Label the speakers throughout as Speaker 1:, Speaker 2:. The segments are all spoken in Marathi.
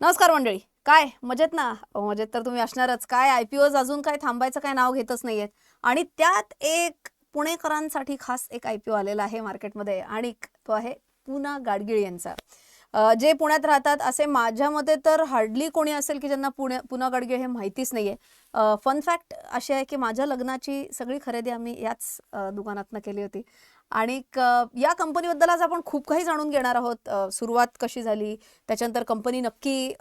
Speaker 1: नमस्कार मंडळी. काय? मजेत ना? मजेत तर तुम्ही असणारच. काय आय पी ओज अजून काय थांबायचं काय नाव घेतच नाहीयेत. आणि त्यात एक पुणेकरांसाठी खास एक आय पी ओ आलेला आहे मार्केटमध्ये आणि तो आहे पुना गाडगिळ यांचा. जे पुण्यात राहतात असे माझ्या मते तर हार्डली कोणी असेल की ज्यांना पुणे पुना गाडगिळ हे माहितीच नाहीये. फन फॅक्ट अशी आहे की माझ्या लग्नाची सगळी खरेदी आम्ही याच दुकानातनं केली होती. आणि या कंपनीबद्दल आज आपण खूप काही जाणून घेणार आहोत. सुरुवात कशी झाली? त्याच्यानंतर कंपनी नक्की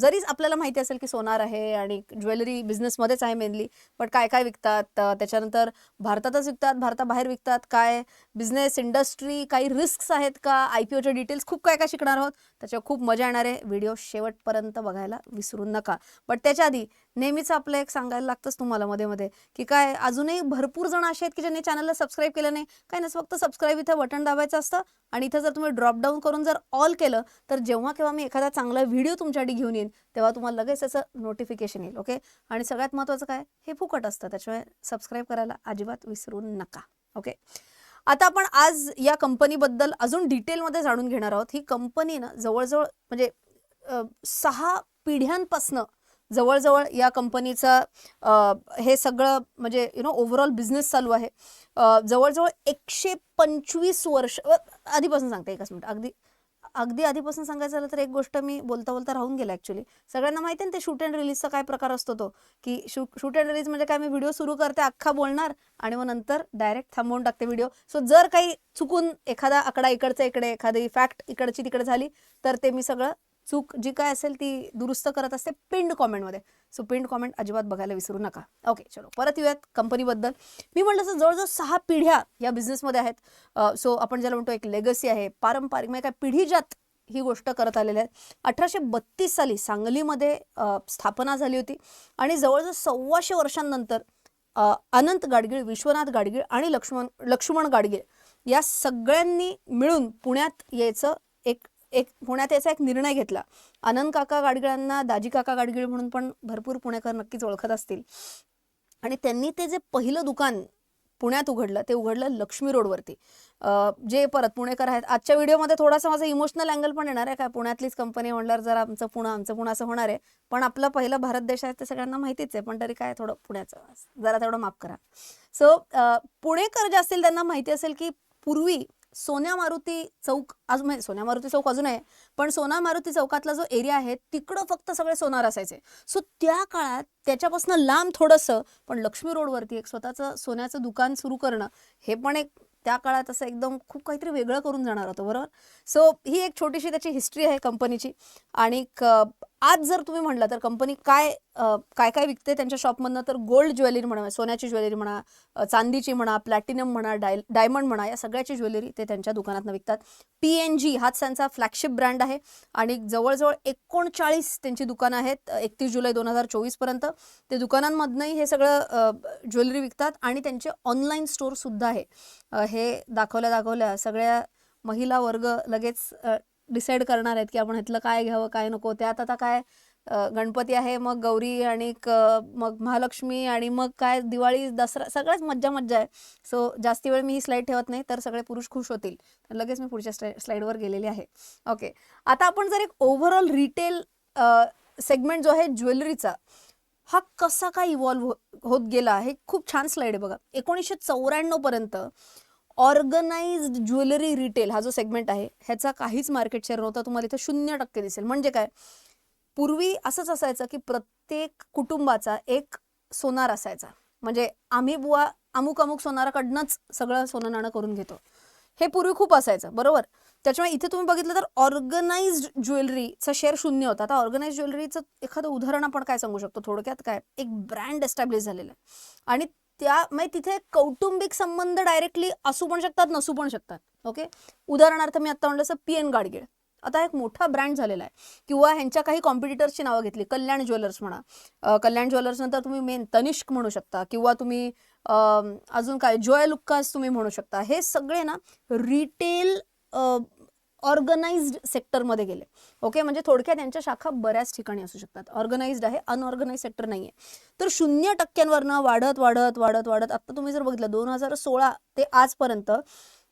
Speaker 1: जरी आपल्याला माहिती असेल की सोनार आहे आणि ज्वेलरी बिझनेसमध्येच आहे मेनली पण काय काय विकतात? त्याच्यानंतर भारतातच विकतात भारताबाहेर विकतात. काय बिझनेस इंडस्ट्री काही रिस्क आहेत का? आय पी ओचे डिटेल्स खूप काय काय शिकणार आहोत? त्याच्यावर खूप मजा येणार आहे. व्हिडिओ शेवटपर्यंत बघायला विसरू नका. बट त्याच्या आधी नेहमीच आपलं एक सांगायला लागतंच तुम्हाला मध्ये मध्ये की काय अजूनही भरपूर जण असे आहेत की ज्यांनी चॅनलला सबस्क्राईब केलं नाही. काय नाही फक्त सबस्क्राईब इथं बटन दाबायचं असतं आणि इथं जर तुम्ही ड्रॉपडाऊन करून जर ऑल केलं तर जेव्हा केव्हा मी एखादा चांगला व्हिडिओ तुमच्यासाठी घेऊन येईन तेव्हा तुम्हाला लगेच त्याचं नोटिफिकेशन येईल ओके आणि सगळ्यात महत्त्वाचं काय? हे फुकट असतं त्याच्यामुळे सबस्क्राईब करायला अजिबात विसरू नका ओके आता आपण आज या कंपनीबद्दल अजून डिटेलमध्ये जाणून घेणार आहोत. ही कंपनी ना जवळजवळ म्हणजे सहा पिढ्यांपासनं जवळजवळ या कंपनीचा हे सगळं म्हणजे यु नो ओव्हरऑल बिझनेस चालू आहे. जवळजवळ एकशे पंचवीस वर्ष आधीपासून सांगते एकच मिनिट. अगदी अगदी आधीपासून सांगायचं झालं तर एक गोष्ट मी बोलता बोलता राहून गेला ॲक्च्युली सगळ्यांना माहिती आहे ना ते शूट अँड रिलीजचा काय प्रकार असतो तो? की शू शूट अँड रिलीज म्हणजे काय? मी व्हिडिओ सुरू करते अख्खा बोलणार आणि मग नंतर डायरेक्ट थांबवून टाकते व्हिडिओ सो जर काही चुकून एखादा आकडा इकडचा इकडे एखादी फॅक्ट इकडची तिकडे झाली तर ते मी सगळं चूक जी काय असेल ती दुरुस्त करत असते पिंड कॉमेंटमध्ये सो पिंड कॉमेंट अजिबात बघायला विसरू नका. ओके चलो. परत येऊयात कंपनीबद्दल मी म्हटलं असं जवळजवळ सहा पिढ्या या बिझनेसमध्ये आहेत. Uh, सो आपण ज्याला म्हणतो एक लेगसी आहे पारंपरिक म्हणजे काय पिढीजात ही गोष्ट करत आलेल्या आहेत. अठराशे बत्तीस साली सांगलीमध्ये uh, स्थापना झाली होती. आणि जवळजवळ सव्वाशे वर्षांनंतर uh, अनंत गाडगीळ विश्वनाथ गाडगीळ आणि लक्ष्मण लक्ष्मण गाडगीळ या सगळ्यांनी मिळून पुण्यात यायचं एक एक पुण्यात याचा एक निर्णय घेतला. आनंद काका गाडगिळांना दाजी काका गाडगिळ म्हणून पण भरपूर पुणेकर नक्कीच ओळखत असतील. आणि त्यांनी ते जे पहिलं दुकान पुण्यात उघडलं ते उघडलं लक्ष्मी रोडवरती. जे परत पुणेकर आहेत आजच्या व्हिडिओमध्ये थोडासा माझा इमोशनल अँगल पण येणार आहे काय पुण्यातलीच कंपनी म्हणल्यावर जरा आमचं पुणं आमचं पुणं असं होणार आहे. पण आपलं पहिलं भारत देश आहे ते सगळ्यांना माहितीच आहे पण तरी काय थोडं पुण्याचं जरा तेवढं माफ करा. सो पुणेकर जे असतील त्यांना माहिती असेल की पूर्वी सोन्या मारुती चौक अजून म्हणजे सोन्या मारुती चौक अजून आहे पण सोना मारुती चौकातला जो एरिया आहे तिकडं फक्त सगळे सोनार असायचे. सो त्या काळात त्याच्यापासून लांब थोडंसं पण लक्ष्मी रोडवरती एक स्वतःचं सोन्याचं दुकान सुरू करणं हे पण एक त्या काळात असं एकदम खूप काहीतरी वेगळं करून जाणार होतं बरोबर? सो ही एक छोटीशी त्याची हिस्ट्री आहे कंपनीची. आणि आज जर तुम्ही म्हटलं तर कंपनी काय काय काय विकते त्यांच्या शॉपमधनं तर गोल्ड ज्वेलरी म्हणा सोन्याची ज्वेलरी म्हणा चांदीची म्हणा प्लॅटिनम म्हणा डाय डायमंड म्हणा या सगळ्याची ज्वेलरी ते त्यांच्या दुकानातनं विकतात. पी एन जी हाच त्यांचा फ्लॅगशिप ब्रँड आहे आणि जवळजवळ एकोणचाळीस त्यांची दुकानं आहेत एकतीस जुलै दोन हजार चोवीसपर्यंत ते दुकानांमधनंही हे सगळं ज्वेलरी विकतात आणि त्यांचे ऑनलाईन स्टोअरसुद्धा आहे. हे दाखवल्या दाखवल्या सगळ्या महिला वर्ग लगेच डिसाईड करणार आहेत की आपण ह्यातलं काय घ्यावं काय नको त्यात आता काय गणपती आहे मग गौरी आणि मग महालक्ष्मी आणि मग काय दिवाळी दसरा सगळ्याच मज्जा मज्जा आहे. सो जास्ती वेळ मी ही स्लाईड ठेवत नाही तर सगळे पुरुष खुश होतील. तर लगेच मी पुढच्या स्लाईड स्लाईडवर गेलेली आहे. ओके आता आपण जर एक ओव्हरऑल रिटेल सेगमेंट जो आहे ज्वेलरीचा हा कसा काय इव्हॉल्व्ह हो-, होत गेला हे खूप छान स्लाईड आहे बघा. एकोणीसशे चौऱ्याण्णव पर्यंत ऑर्गनाइज्ड ज्वेलरी रिटेल हा जो सेगमेंट आहे ह्याचा काहीच मार्केट शेअर नव्हता तुम्हाला इथे शून्य टक्के दिसेल. म्हणजे काय? पूर्वी असंच असायचं की प्रत्येक कुटुंबाचा एक सोनार असायचा. म्हणजे आम्ही बुवा अमुक अमुक सोनाराकडनंच सगळं सोनं नाणं करून घेतो. हे पूर्वी खूप असायचं बरोबर? त्याच्यामुळे इथे तुम्ही बघितलं तर ऑर्गनाइज ज्वेलरीचा शेअर शून्य होता. आता ऑर्गनाइज ज्वेलरीचं एखादं उदाहरण आपण काय सांगू शकतो? थोडक्यात काय? एक ब्रँड एस्टॅब्लिश झालेला आहे. आणि त्या म्हणजे तिथे कौटुंबिक संबंध डायरेक्टली असू पण शकतात नसू पण शकतात. ओके उदाहरणार्थ मी आता म्हणलं असं पी एन गाडगीळ. आता एक मोठा ब्रँड झालेला आहे. किंवा ह्यांच्या काही कॉम्पिटिटर्सची नावं घेतली. कल्याण ज्वेलर्स म्हणा. कल्याण ज्वेलर्स नंतर तुम्ही मेन तनिष्क म्हणू शकता. किंवा तुम्ही अजून काय? जॉय लुक्कास तुम्ही म्हणू शकता. हे सगळे ना रिटेल ऑर्गनाइज्ड सेक्टरमध्ये गेले. ओके म्हणजे थोडक्यात त्यांच्या शाखा बऱ्याच ठिकाणी असू शकतात. ऑर्गनाइज्ड आहे अनऑर्गनाइज सेक्टर नाही आहे तर शून्य टक्क्यांवरनं वाढत वाढत वाढत वाढत आत्ता तुम्ही जर बघितलं दोन हजार सोळा ते आजपर्यंत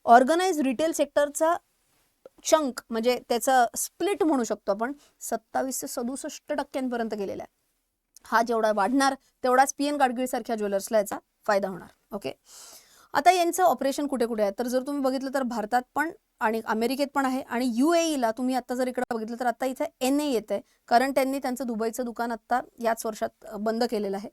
Speaker 1: ऑर्गनाइज रिटेल सेक्टरचा चंक म्हणजे त्याचं स्प्लिट म्हणू शकतो आपण सत्तावीस ते सदुसष्ट टक्क्यांपर्यंत गेलेला आहे. हा जेवढा वाढणार तेवढाच पी एन गाडगीळसारख्या ज्वेलर्सला याचा फायदा होणार ओके आता यांचं ऑपरेशन कुठे कुठे आहे? तर जर तुम्ही बघितलं तर भारतात पण आणि अमेरिकेत पण आहे आणि यू ला तुम्ही आता जर इकडे बघितलं तर आता इथे एन ए येत आहे कारण त्यांनी त्यांचं दुबईचं दुकान आता याच वर्षात बंद केलेलं आहे.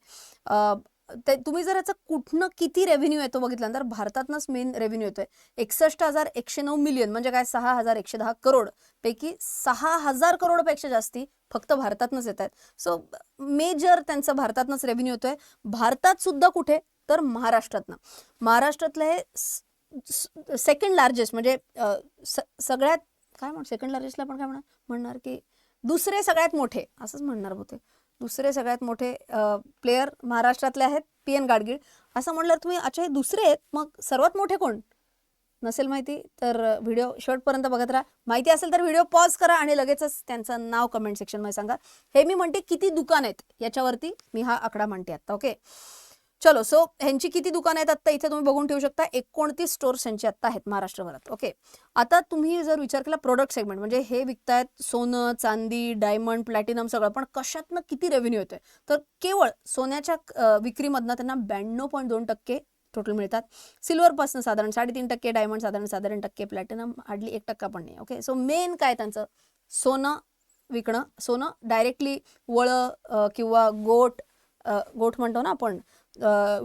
Speaker 1: ते तुम्ही जर याचा कुठनं किती रेव्हेन्यू येतो बघितला तर भारतातनंच मेन रेव्हेन्यू येतोय. एकसष्ट हजार एकशे नऊ मिलियन म्हणजे काय सहा हजार एकशे दहा करोड. पैकी सहा हजार करोडपेक्षा जास्ती फक्त भारतातनंच येत आहेत. सो मेजर त्यांचं भारतातनंच रेव्हेन्यू येतोय. भारतात सुद्धा कुठे? तर महाराष्ट्रातनं. महाराष्ट्रातलं हे सेकंड लार्जेस्ट म्हणजे सगळ्यात काय म्हण सेकंड लार्जेस्टला आपण काय म्हणणार म्हणणार की दुसरे सगळ्यात मोठे असंच म्हणणार होते दुसरे सगळ्यात मोठे प्लेयर महाराष्ट्रातले आहेत पी एन गाडगीळ. असं म्हणलं तुम्ही अच्छा हे दुसरे आहेत मग सर्वात मोठे कोण? नसेल माहिती तर व्हिडिओ शेवटपर्यंत बघत राहा. माहिती असेल तर व्हिडिओ पॉज करा आणि लगेचच त्यांचं नाव कमेंट सेक्शनमध्ये सांगा. हे मी म्हणते किती दुकान आहेत याच्यावरती मी हा आकडा म्हणते आता ओके? चलो सो ह्यांची किती दुकानं आहेत आत्ता? इथे तुम्ही बघून ठेवू शकता एकोणतीस स्टोर्स ह्यांचे आत्ता आहेत महाराष्ट्रभरात. ओके आता तुम्ही जर विचार केला प्रोडक्ट सेगमेंट म्हणजे हे विकतायत सोनं चांदी डायमंड प्लॅटिनम सगळं पण कशातनं किती रेव्हेन्यू येतोय? तर केवळ सोन्याच्या विक्रीमधनं त्यांना ब्याण्णव पॉईंट दोन टक्के टोटल मिळतात. सिल्वरपासून साधारण साडेतीन टक्के डायमंड साधारण साधारण टक्के प्लॅटिनम हार्डली एक टक्का पण नाही. ओके सो मेन काय त्यांचं? सोनं विकणं. सोनं डायरेक्टली वळं किंवा गोट गोठ म्हणतो ना आपण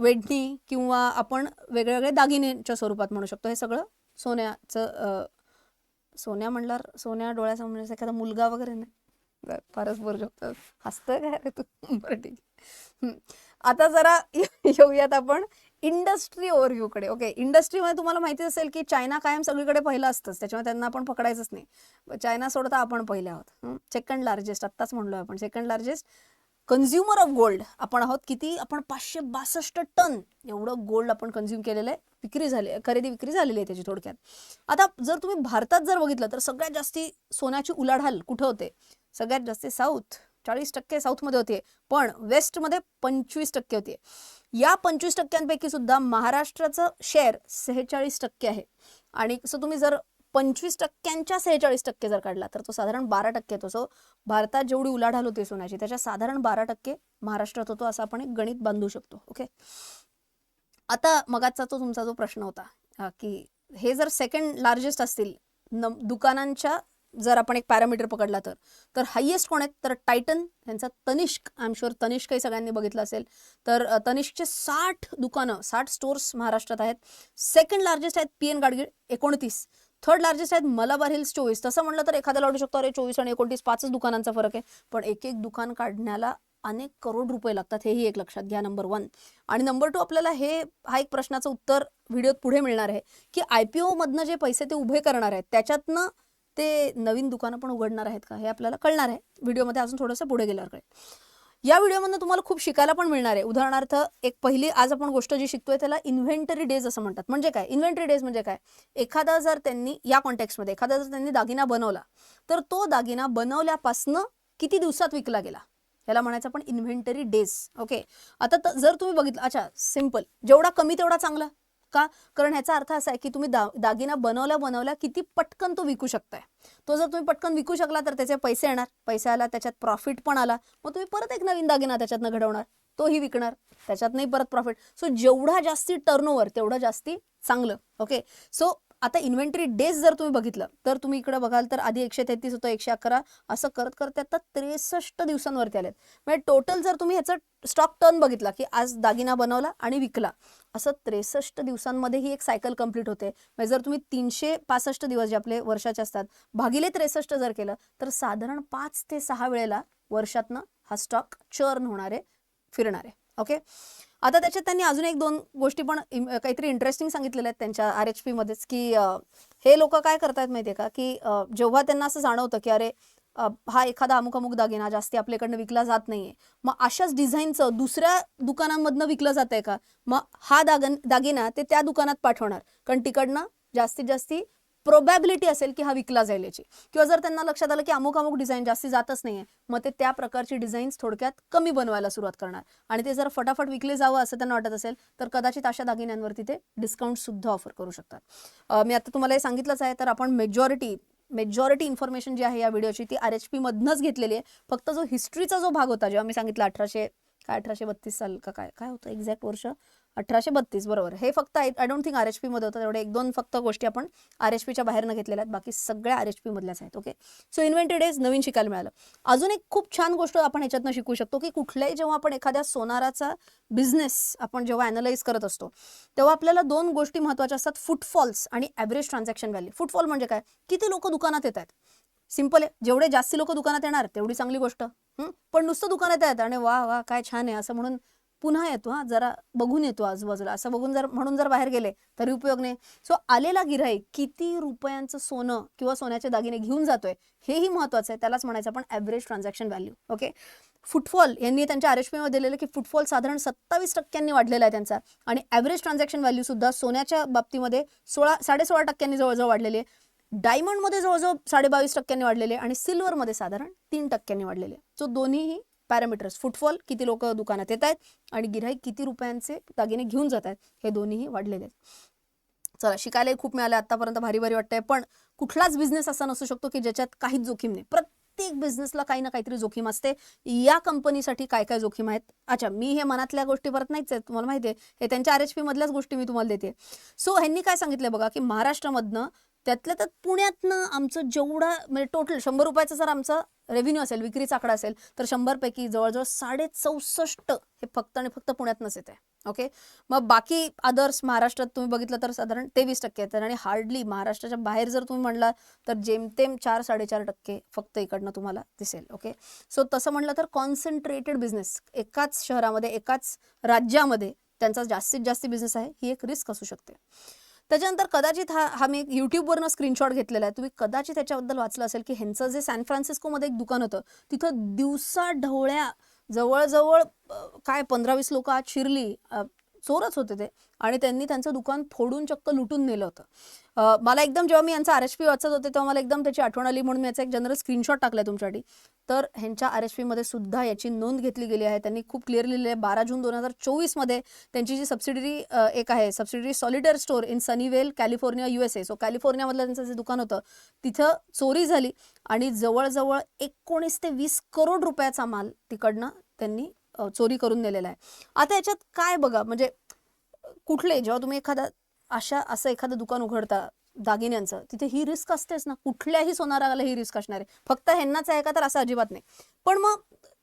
Speaker 1: वेढणी किंवा आपण वेगवेगळे दागिन्यांच्या स्वरूपात म्हणू शकतो. हे सगळं सोन्याचं सोन्या म्हणल्यावर सोन्या डोळ्यासमोर एखादा मुलगा वगैरे नाही. फारच बोलू शकतो हसतं काय रे तू? बरं ठीक आता जरा येऊयात आपण इंडस्ट्री ओव्हरव्ह्यूकडे ओके इंडस्ट्रीमध्ये तुम्हाला माहिती असेल की चायना कायम सगळीकडे पहिलं असतंच. त्याच्यामुळे त्यांना आपण पकडायचंच नाही. चायना सोडता आपण पहिले आहोत. सेकंड लार्जेस्ट आत्ताच म्हणलो आपण. Second largest consumer of gold आपण आहोत किती? आपण पाचशे बासष्ट टन एवढं गोल्ड आपण कन्झ्युम केलेलं आहे. विक्री झाली खरेदी विक्री झालेली आहे त्याची थोडक्यात. आता जर तुम्ही भारतात जर बघितलं तर सगळ्यात जास्ती सोन्याची उलाढाल कुठं होते? सगळ्यात जास्ती साऊथ चाळीस टक्के साऊथमध्ये होते. पण वेस्टमध्ये पंचवीस टक्के होते. या पंचवीस टक्क्यांपैकी सुद्धा महाराष्ट्राचं शेअर सेहेचाळीस टक्के आहे. आणि असं तुम्ही जर पंचवीस टक्क्यांच्या सेहेचाळीस टक्के जर काढला तर तो साधारण बारा टक्के येतो सो भारतात जेवढी उलाढाल होते सोन्याची त्याच्या साधारण बारा टक्के महाराष्ट्रात होतो असं आपण एक गणित बांधू शकतो ओके? आता मगाचा तो तुमचा जो प्रश्न होता की हे जर सेकंड लार्जेस्ट असतील न दुकानांच्या जर आपण एक पॅरामीटर पकडला तर तर हायेस्ट कोण आहेत? तर टायटन यांचा तनिष्क आय एम शुअर तनिष्कही सगळ्यांनी बघितलं असेल तर तनिष्कचे साठ दुकानं साठ स्टोर्स महाराष्ट्रात आहेत. सेकंड लार्जेस्ट आहेत पी एन गाडगीळ एकोणतीस. थर्ड लार्जेस्ट आहेत मलाबार हिल्स चोवीस. तसं म्हणलं तर एखाद्याला वाटू शकतो अरे चोवीस आणि एकोणतीस पाचच दुकानांचा फरक आहे. पण एक एक दुकान काढण्याला अनेक करोड रुपये लागतात हेही एक लक्षात घ्या नंबर वन आणि नंबर टू आपल्याला हे हा एक प्रश्नाचं उत्तर व्हिडिओत पुढे मिळणार आहे की आय पी ओमधनं जे पैसे ते उभे करणार आहेत त्याच्यातनं ते नवीन दुकानं पण उघडणार आहेत का हे आपल्याला कळणार आहे. व्हिडिओमध्ये अजून थोडंसं पुढे गेल्यावर कळेल. या व्हिडिओमधनं तुम्हाला खूप शिकायला पण मिळणार आहे. उदाहरणार्थ एक पहिली आज आपण गोष्ट जी शिकतोय त्याला इन्व्हेंटरी डेज असं म्हणतात. म्हणजे काय? इन्व्हेंटरी डेज म्हणजे काय? एखादा जर त्यांनी या कॉन्टेक्स्टमध्ये एखादा जर त्यांनी दागिना बनवला तर तो दागिना बनवल्यापासनं किती दिवसात विकला गेला? याला म्हणायचं आपण इन्व्हेंटरी डेज ओके आता जर तुम्ही बघितलं अच्छा सिंपल जेवढा कमी तेवढा चांगला. का? कारण ह्याचा अर्थ असा आहे की तुम्ही दा दागिना बनवल्या बनवल्या किती पटकन तो विकू शकताय. तो जर तुम्ही पटकन विकू शकला तर त्याचे पैसे येणार. पैसे आला त्याच्यात प्रॉफिट पण आला. मग तुम्ही परत एक नवीन दागिना त्याच्यातनं घडवणार. तोही विकणार. त्याच्यातनंही परत प्रॉफिट सो जेवढा जास्ती टर्नओव्हर तेवढं जास्ती चांगलं. ओके सो आता इन्व्हेंटरी डेज जर तुम्ही बघितलं तर तुम्ही इकडे बघाल तर आधी एकशे तेहतीस होतं एकशे अकरा असं करत करत आता त्रेसष्ट दिवसांवरती आलेत. म्हणजे टोटल जर तुम्ही ह्याचं स्टॉक टर्न बघितला की आज दागिना बनवला आणि विकला असं त्रेसष्ट दिवसांमध्ये ही एक सायकल कंप्लीट होते. म्हणजे जर तुम्ही तीनशे पासष्ट दिवस जे आपले वर्षाचे असतात भागिले त्रेसष्ट जर केलं तर साधारण पाच ते सहा वेळेला वर्षातनं हा स्टॉक चर्न होणारे फिरणारे. ओके? आता त्याच्यात त्यांनी अजून एक दोन गोष्टी पण इम- काहीतरी इंटरेस्टिंग सांगितलेल्या आहेत त्यांच्या आर एच पीमध्येच की हे लोक काय करतायत माहितीये का? की जेव्हा त्यांना असं जाणवतं की अरे हा एखादा अमुक अमुक दागिना जास्ती आपल्याकडनं विकला जात नाहीये मग अशाच डिझाईनचं दुसऱ्या दुकानांमधनं विकलं जात आहे का? मग हा दागन दागिना ते त्या दुकानात पाठवणार. कारण तिकडनं जास्तीत जास्ती प्रोबॅबिलिटी असेल की हा विकला जाईल याची. किंवा जर त्यांना लक्षात आलं की अमुक अमुक डिझाईन जास्ती जातच नाहीये मग ते त्या प्रकारची डिझाईन्स थोडक्यात कमी बनवायला सुरुवात करणार. आणि ते जर फटाफट विकले जावं असं त्यांना वाटत असेल तर कदाचित अशा दागिन्यांवरती ते डिस्काउंट सुद्धा ऑफर करू शकतात. मी आता तुम्हाला हे सांगितलंच आहे तर आपण मेजॉरिटी मेजॉरिटी इन्फॉर्मेशन जी आहे या व्हिडिओची ती आर एच पीमधनंच घेतलेली आहे. फक्त जो हिस्ट्रीचा जो भाग होता जेव्हा मी सांगितलं अठराशे काय अठराशे बत्तीस साल का काय काय होतं एक्झॅक्ट वर्ष? अठराशे बत्तीस बरोबर. हे फक्त I don't think R H पीमध्ये होतं. तेवढे एक दोन फक्त गोष्टी आपण आर एच पीच्या बाहेरनं घेतलेल्या आहेत. बाकी सगळ्या आर एच पीमधल्याच आहेत ओके सो इन्व्हेंटेड इज नवीन शिकायला मिळालं. अजून एक खूप छान गोष्ट आपण ह्याच्यातनं शिकू शकतो की कुठल्याही जेव्हा आपण एखाद्या सोनाराचा बिझनेस आपण जेव्हा अनालाइज करत असतो तेव्हा आपल्याला दोन गोष्टी महत्त्वाच्या असतात. फुटफॉल्स आणि ॲव्हरेज ट्रान्झॅक्शन व्हॅल्यू फुटफॉल म्हणजे काय? किती लोक दुकानात येत आहेत? सिंपल आहे. जेवढे जास्ती लोक दुकानात येणार तेवढी चांगली गोष्ट. पण नुसतं दुकानात येतात आणि वा वा काय छान आहे असं म्हणून पुन्हा येतो हा. जरा बघून येतो आजूबाजूला. असं बघून जर म्हणून जर बाहेर गेले तरी उपयोग नाही. सो आलेला गिराईक किती रुपयांचं सोनं किंवा सोन्याचे दागिने घेऊन जातोय हेही महत्वाचं आहे. त्यालाच म्हणायचं आपण average transaction value okay footfall यांनी त्यांच्या आर एच पीमध्ये दिलेलं की फुटफॉल साधारण सत्तावीस टक्क्यांनी वाढलेला आहे त्यांचा. आणि ॲव्हरेज ट्रान्झॅक्शन व्हॅल्यू सुद्धा सोन्याच्या बाबतीमध्ये सोळा साडेसोळा टक्क्यांनी जवळजवळ वाढलेली आहे. डायमंडमध्ये जवळजवळ साडेबावीस टक्क्यांनी वाढलेले आणि सिल्वरमध्ये साधारण तीन टक्क्यांनी वाढलेले सो दोन्हीही पॅरामीटर्स. फुटफॉल किती लोक दुकानात येत आहेत आणि गिऱ्हाईक किती रुपयांचे दागिने घेऊन जात आहेत हे दोन्हीही वाढलेले आहेत. चला शिकायलाही खूप मिळालं. आतापर्यंत भारी भारी वाटतंय. पण कुठलाच बिझनेस असा नसू शकतो की ज्याच्यात काहीच जोखीम नाही. प्रत्येक बिझनेसला काही ना काहीतरी जोखीम असते. या कंपनीसाठी काय काय जोखीम आहेत? अच्छा मी हे मनातल्या गोष्टी परत नाहीच आहेत. तुम्हाला माहिती आहे हे त्यांच्या आर एच पी मधल्याच गोष्टी मी तुम्हाला देते. सो ह्यांनी काय सांगितलं बघा की महाराष्ट्रामधनं त्यातल्या त्यात पुण्यातनं आमचं जेवढा म्हणजे टोटल शंभर रुपयाचा जर आमचा रेव्हेन्यू असेल विक्रीचा आकडा असेल तर शंभरपैकी जवळजवळ साडे चौसष्ट हे फक्त आणि फक्त पुण्यातनंच येते ओके मग बाकी अदर्स महाराष्ट्रात तुम्ही बघितलं तर साधारण तेवीस टक्के येतात आणि हार्डली महाराष्ट्राच्या बाहेर जर तुम्ही म्हणला तर जेमतेम चार साडेचार टक्के फक्त इकडनं तुम्हाला दिसेल. ओके सो तसं म्हणलं तर कॉन्सन्ट्रेटेड बिझनेस एकाच शहरामध्ये एकाच राज्यामध्ये त्यांचा जास्तीत जास्त बिझनेस आहे ही एक रिस्क असू शकते. त्याच्यानंतर कदाचित हा हा मी एक यूट्यूबवरनं स्क्रीनशॉट घेतलेला आहे. तुम्ही कदाचित त्याच्याबद्दल वाचलं असेल की ह्यांचं जे सॅन फ्रान्सिस्कोमध्ये एक दुकान होतं तिथं दिवसा ढवळ्या जवळजवळ काय पंधरा वीस लोक आज शिरली चोरच होते ते. आणि त्यांनी त्यांचं दुकान फोडून चक्क लुटून नेलं होतं. मला एकदम जेव्हा मी यांचा आर एच पी वाचत होते तेव्हा मला एकदम त्याची आठवण आली म्हणून मी याचा एक जनरल स्क्रीनशॉट टाकलाय तुमच्यासाठी. तर ह्यांच्या आर एच पीमध्ये सुद्धा याची नोंद घेतली गेली आहे. त्यांनी खूप क्लिअर लिहिले आहे बारा जून दोन हजार चोवीसमध्ये त्यांची जी सबसिडरी एक आहे subsidiary solitaire store in Sunnyvale California U S A so कॅलिफोर्नियामधलं त्यांचं जे दुकान होतं तिथं चोरी झाली आणि जवळजवळ एकोणीस ते वीस करोड रुपयाचा माल तिकडनं त्यांनी चोरी करून नेलेला आहे. आता याच्यात काय बघा म्हणजे कुठले जेव्हा तुम्ही एखादा अशा असं एखादं दुकान उघडता दागिन्यांचं तिथे ही रिस्क असतेच ना. कुठल्याही सोनाराला ही रिस्क असणार आहे. फक्त ह्यांनाच आहे का तर असं अजिबात नाही. पण मग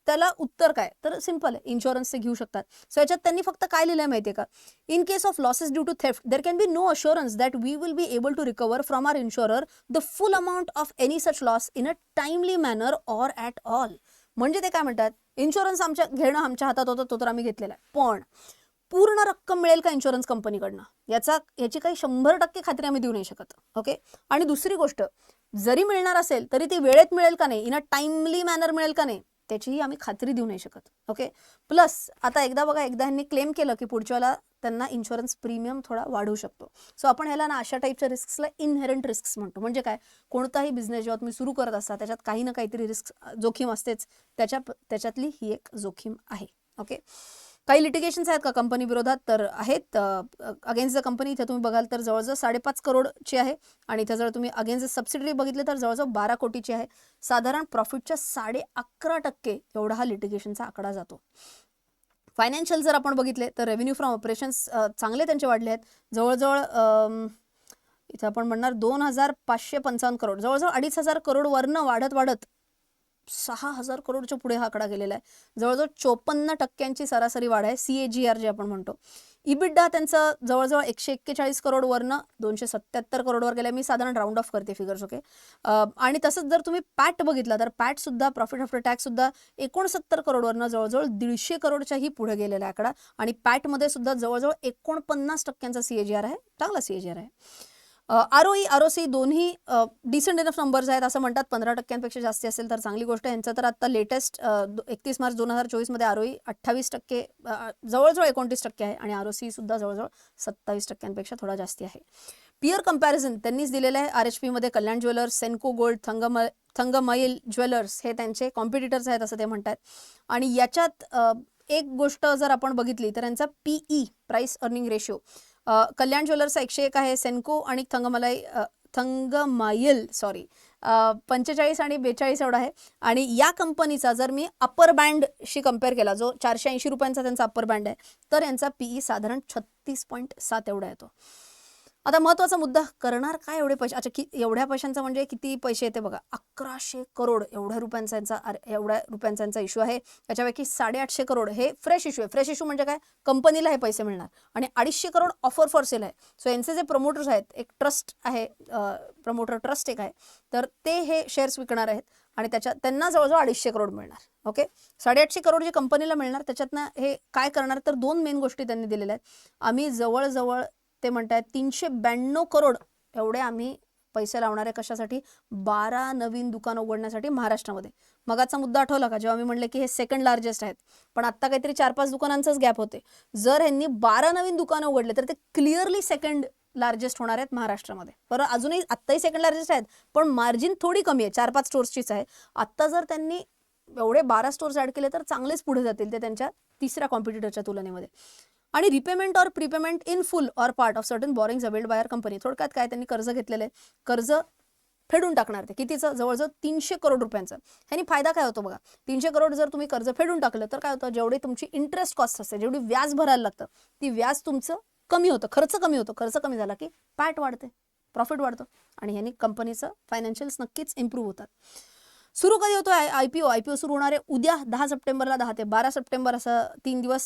Speaker 1: त्याला उत्तर काय? तर सिंपल आहे. इन्शुरन्स ते घेऊ शकतात. सो याच्यात त्यांनी फक्त काय लिहिलंय माहितीये का? In case of losses due to theft there can be no assurance that we will be able to recover from our insurer the full amount of any such loss in a timely manner or at all म्हणजे ते काय म्हणतात? इन्शुरन्स आमच्या घेणं आमच्या हातात होतं तो तर आम्ही घेतलेला आहे. पण पूर्ण रक्कम मिळेल का इन्शुरन्स कंपनीकडनं याचा याची काही शंभर टक्के खात्री आम्ही देऊ नाही शकत ओके आणि दुसरी गोष्ट जरी मिळणार असेल तरी ती वेळेत मिळेल का नाही इन अ टाइमली मॅनर मिळेल का नाही त्याचीही आम्ही खात्री देऊ नाही शकत ओके प्लस आता एकदा बघा एकदा ह्यांनी क्लेम केलं की पुढच्याला त्यांना इन्शुरन्स प्रीमियम थोडा वाढू शकतो. सो आपण ह्याला ना अशा टाईपच्या रिस्कला इनहेरंट रिस्क म्हणतो. म्हणजे काय? कोणताही बिझनेस जेव्हा तुम्ही सुरू करत असता त्याच्यात काही ना काहीतरी रिस्क जोखीम असतेच त्याच्या त्याच्यातली ही एक जोखीम आहे ओके काही लिटिगेशन्स आहेत का कंपनी विरोधात? तर आहेत. अगेन्स्ट द कंपनी इथे तुम्ही बघाल तर जवळजवळ साडेपाच करोडची आहे. आणि इथे जर तुम्ही अगेन्स्ट द सबसिडरी बघितलं तर जवळजवळ बारा कोटीची आहे. साधारण प्रॉफिटच्या साडे अकरा टक्के एवढा हा लिटिगेशनचा आकडा जातो. फायनान्शियल जर आपण बघितले तर रेव्हेन्यू फ्रॉम ऑपरेशन्स चांगले त्यांचे वाढले आहेत. जवळजवळ इथं आपण म्हणणार दोन हजार पाचशे पंचावन्न करोड जवळजवळ अडीच हजार करोड वरनं वाढत वाढत सहा हजार करोडच्या पुढे हा आकडा गेलेला आहे. जवळजवळ चोपन्न टक्क्यांची सरासरी वाढ आहे C A G R J आपण म्हणतो. इबिडा त्यांचं जवळजवळ एकशे एक्केचाळीस करोड वरनं दोनशे सत्याहत्तर करोडवर गेलं मी साधारण राऊंड ऑफ करते फिगर्स ओके आणि तसंच जर तुम्ही पॅट बघितला तर पॅट सुद्धा प्रॉफिट आफ्टर टॅक्स सुद्धा एकोणसत्तर करोडवरनं जवळजवळ दीडशे करोडच्याही पुढे गेलेला आकडा. आणि पॅटमध्ये सुद्धा जवळजवळ एकोणपन्नास टक्क्यांचा सी ए जी आर आहे चांगला सी ए जी आर आहे. आरओई आरोसी दोन्ही डिसेंट इनफ नंबर्स आहेत असं म्हणतात. पंधरा टक्क्यांपेक्षा जास्ती असेल तर चांगली गोष्ट आहे. यांचं तर आता लेटेस्ट एकतीस मार्च दोन हजार चोवीसमध्ये आर अठ्ठावीस टक्के जवळजवळ एकोणतीस टक्के आहे आणि आर सुद्धा जवळजवळ सत्तावीस टक्क्यांपेक्षा थोडा जास्ती आहे. पिअर कंपॅरिझन त्यांनीच दिलेलं आहे. आर एच पीमध्ये Kalyan Jewellers Senco Gold Thangam Thangamayil Jewellers हे त्यांचे कॉम्पिटिटर्स आहेत असं ते म्हणतात. आणि याच्यात एक गोष्ट जर आपण बघितली तर यांचा P E price earning ratio Kalyan ज्वेलर्सचा एकशे एक आहे सेन्को आणि थंगमलाई थंगमायल सॉरी पंचेचाळीस आणि बेचाळीस एवढा आहे. आणि या कंपनीचा जर मी अप्पर बँडशी कंपेअर केला जो चारशे ऐंशी रुपयांचा त्यांचा अप्पर बँड आहे तर यांचा पीई साधारण छत्तीस पॉईंट सात एवढा येतो. आता महत्त्वाचा मुद्दा करणार काय एवढे पैसे? अच्छा की एवढ्या पैशांचा म्हणजे किती पैसे येते बघा? अकराशे करोड एवढ्या रुपयांचा यांचा अरे- एवढ्या रुपयांचा यांचा इश्यू आहे. त्याच्यापैकी साडेआठशे करोड हे फ्रेश इश्यू आहे. फ्रेश इश्यू म्हणजे काय? कंपनीला हे पैसे मिळणार. आणि अडीचशे करोड ऑफर फॉर सेल आहे. सो यांचे जे प्रमोटर्स आहेत एक ट्रस्ट आहे प्रमोटर ट्रस्ट एक आहे. तर ते हे शेअर्स विकणार आहेत आणि त्याच्यात त्यांना जवळजवळ अडीचशे करोड मिळणार. ओके साडेआठशे करोड जे कंपनीला मिळणार त्याच्यातनं हे काय करणार? तर दोन मेन गोष्टी त्यांनी दिलेल्या आहेत. आम्ही जवळजवळ ते म्हणतात तीनशे ब्याण्णव करोड एवढे आम्ही पैसे लावणार आहे कशासाठी? बारा नवीन दुकानं उघडण्यासाठी महाराष्ट्रामध्ये. मगाचा मुद्दा आठवला का? जेव्हा मी म्हणले की हे सेकंड लार्जेस्ट आहेत. पण आत्ता काहीतरी चार पाच दुकानांचाच गॅप होते. जर ह्यांनी बारा नवीन दुकानं उघडले तर ते क्लिअरली सेकंड लार्जेस्ट होणार आहेत महाराष्ट्रामध्ये. बरं अजूनही आत्ताही सेकंड लार्जेस्ट आहेत पण मार्जिन थोडी कमी आहे. चार पाच स्टोर्सचीच आहे. आत्ता जर त्यांनी एवढे बारा स्टोर्स ॲड केले तर चांगलेच पुढे जातील ते त्यांच्या तिसऱ्या कॉम्पिटिटरच्या तुलनेमध्ये. आणि repayment or prepayment in full or part of certain borrowings availed by company थोडक्यात काय त्यांनी कर्ज घेतलेलं आहे? कर्ज फेडून टाकणार ते. कितीचं? जवळजवळ तीनशे करोड रुपयांचं. ह्यानी फायदा काय होतो बघा? तीनशे करोड जर तुम्ही कर्ज फेडून टाकलं तर काय होतं? जेवढी तुमची इंटरेस्ट कॉस्ट असते जेवढी व्याज भरायला लागतं ती व्याज तुमचं कमी होतं. खर्च कमी होतो. खर्च कमी झाला की पॅट वाढते. प्रॉफिट वाढतो. आणि ह्यानी कंपनीचं फायनान्शियल्स नक्कीच इम्प्रूव्ह होतात. सुरू कधी होतो I P O? I P O सुरू होणार आहे उद्या दहा सप्टेंबरला दहा ते बारा सप्टेंबर असं तीन दिवस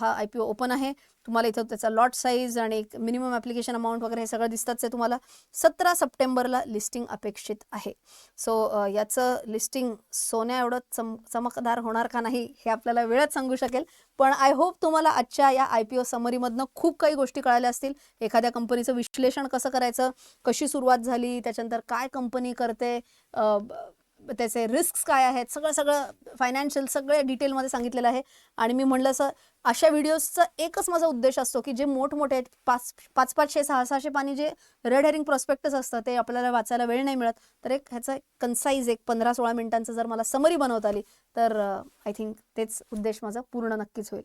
Speaker 1: हा आय पी ओ ओपन आहे. तुम्हाला इथं त्याचा लॉट साईज आणि एक मिनिमम ॲप्लिकेशन अमाऊंट वगैरे हे सगळं दिसतंच आहे तुम्हाला. सतरा सप्टेंबरला लिस्टिंग अपेक्षित आहे. सो याचं लिस्टिंग सोन्या एवढं चम चमकदार होणार का नाही हे आपल्याला वेळच सांगू शकेल. पण आय होप तुम्हाला आजच्या या आय पी ओ समरीमधनं खूप काही गोष्टी कळाल्या असतील. एखाद्या कंपनीचं विश्लेषण कसं करायचं? कशी सुरुवात झाली? त्याच्यानंतर काय कंपनी करते? त्याचे रिस्क काय आहेत? सगळं सगळं फायनान्शियल सगळे डिटेलमध्ये सांगितलेलं आहे. आणि मी म्हणलं असं अशा व्हिडिओजचा एकच माझा उद्देश असतो की जे मोठमोठे आहेत. पाच पाच पाचशे सहा सहाशे पाणी जे रेड हेरिंग प्रॉस्पेक्टस असतं ते आपल्याला वाचायला वेळ नाही मिळत. तर एक ह्याचा कन्साईज एक पंधरा सोळा मिनिटांचं जर मला समरी बनवता आली तर uh, आय थिंक तेच उद्देश माझा पूर्ण नक्कीच होईल.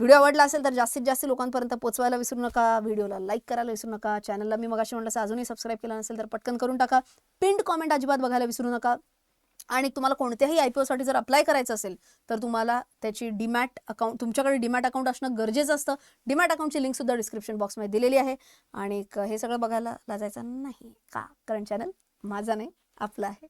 Speaker 1: व्हिडिओ आवडला असेल तर जास्तीत जास्त लोकांपर्यंत पोचवायला विसरू नका. व्हिडिओला लाईक करायला विसरू नका. चॅनलला मी मगाशी म्हणलं असं अजूनही सबस्क्राईब केलं नसेल तर पटकन करून टाका. पिंड कॉमेंट अजिबात बघायला विसरू नका. आणि तुम्हाला कोणत्याही आय पी ओसाठी जर अप्लाय करायचं असेल तर तुम्हाला त्याची डिमॅट अकाउंट तुमच्याकडे डिमॅट अकाउंट असणं गरजेचं असतं. डिमॅट अकाउंटची लिंकसुद्धा डिस्क्रिप्शन बॉक्समध्ये दिलेली आहे. आणि क- हे सगळं बघायला लाजायचं नाही का? कारण चॅनल माझा नाही आपला आहे.